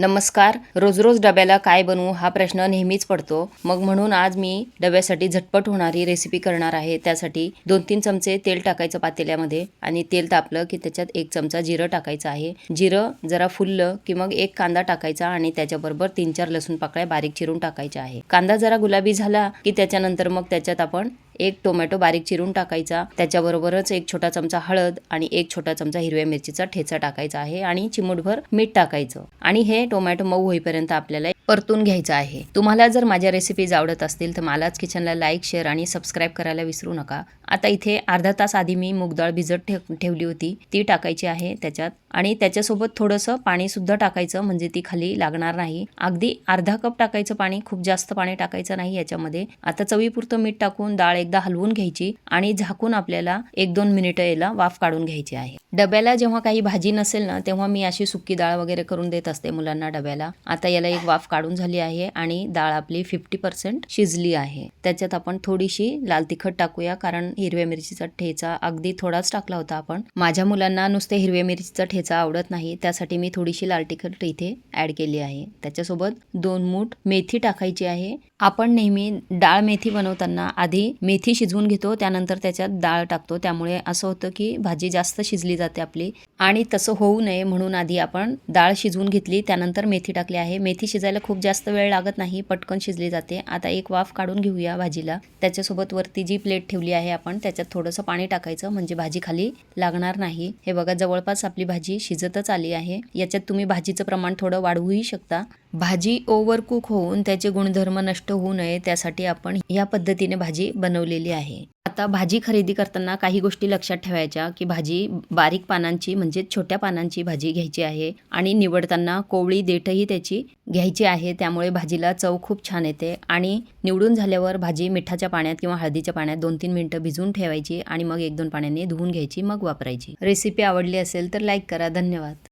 नमस्कार. रोज रोज डब्याला काय बनवू हा प्रश्न नेहमीच पडतो. मग म्हणून आज मी डब्यासाठी झटपट होणारी रेसिपी करणार आहे. त्यासाठी दोन तीन चमचे तेल टाकायचं पातेल्यामध्ये आणि तेल तापलं की त्याच्यात एक चमचा जिरं टाकायचं आहे. जिरं जरा फुललं की मग एक कांदा टाकायचा आणि त्याच्याबरोबर तीन चार लसूण पाकळ्या बारीक चिरून टाकायच्या आहे. कांदा जरा गुलाबी झाला की त्याच्यानंतर मग त्याच्यात आपण एक टोमॅटो बारीक चिरून टाकायचा. त्याच्याबरोबरच एक छोटा चमचा हळद आणि एक छोटा चमचा हिरव्या मिरचीचा ठेचा टाकायचा आहे आणि चिमूटभर मीठ टाकायचं. आणि हे टोमॅटो मऊ होईपर्यंत आपल्याला परतून घ्यायचं आहे. तुम्हाला जर माझ्या रेसिपीज आवडत असतील तर मलाच किचनला लाईक शेअर आणि सबस्क्राईब करायला विसरू नका. आता इथे अर्धा तास आधी मी मूग भिजत ठेव ठेवली होती. ती टाकायची आहे त्याच्यात. आणि त्याच्यासोबत थोडंसं पाणी सुद्धा टाकायचं म्हणजे ती खाली लागणार नाही. अगदी अर्धा कप टाकायचं पाणी खूप जास्त पाणी टाकायचं नाही याच्यामध्ये. आता चवीपुरतं मीठ टाकून डाळ एकदा हलवून घ्यायची आणि झाकून आपल्याला एक दोन मिनिटं याला वाफ काढून घ्यायची आहे. डब्याला जेव्हा काही भाजी नसेल ना तेव्हा मी अशी सुकी डाळ वगैरे करून देत असते मुलांना डब्याला. आता याला एक वाफ काढ काढून झाली आहे आणि डाळ आपली फिफ्टी पर्सेंट शिजली आहे. त्याच्यात आपण थोडीशी लाल तिखट टाकूया कारण हिरव्या मिरचीचा ठेचा अगदी थोडाच टाकला होता आपण. माझ्या मुलांना नुसते हिरव्या मिरचीचा ठेचा आवडत नाही त्यासाठी मी थोडीशी लाल तिखट इथे ऍड केली आहे. त्याच्यासोबत दोन मूठ मेथी टाकायची आहे. आपण नेहमी डाळ मेथी बनवताना आधी मेथी शिजवून घेतो त्यानंतर त्याच्यात डाळ टाकतो. त्यामुळे असं होतं की भाजी जास्त शिजली जाते आपली. आणि तसं होऊ नये म्हणून आधी आपण डाळ शिजवून घेतली त्यानंतर मेथी टाकली आहे. मेथी शिजायला खूप जास्त वेळ लागत नाही पटकन शिजली जाते. आता एक वाफ काढून घेऊया भाजीला. त्याच्यासोबत वरती जी प्लेट ठेवली आहे आपण त्याच्यात थोडंसं पाणी टाकायचं. म्हणजे भाजी खाली लागणार नाही. हे बघा जवळपास आपली भाजी शिजतच आली आहे. याच्यात तुम्ही भाजीचं प्रमाण थोडं वाढवूही शकता. भाजी ओव्हर कुक होऊन त्याचे गुणधर्म नष्ट होऊ नये त्यासाठी आपण या पद्धतीने भाजी बनवलेली आहे. आता भाजी खरेदी करताना काही गोष्टी लक्षात ठेवायच्या की भाजी बारीक पानांची म्हणजे छोट्या पानांची भाजी घ्यायची आहे आणि निवडताना कोवळी देठही त्याची घ्यायची आहे त्यामुळे भाजीला चव खूप छान येते आणि निवडून झाल्यावर भाजी मिठाच्या पाण्यात किंवा हळदीच्या पाण्यात दोन तीन मिनटं भिजवून ठेवायची आणि मग एक दोन पाण्याने धुवून घ्यायची मग वापरायची. रेसिपी आवडली असेल तर लाईक करा. धन्यवाद.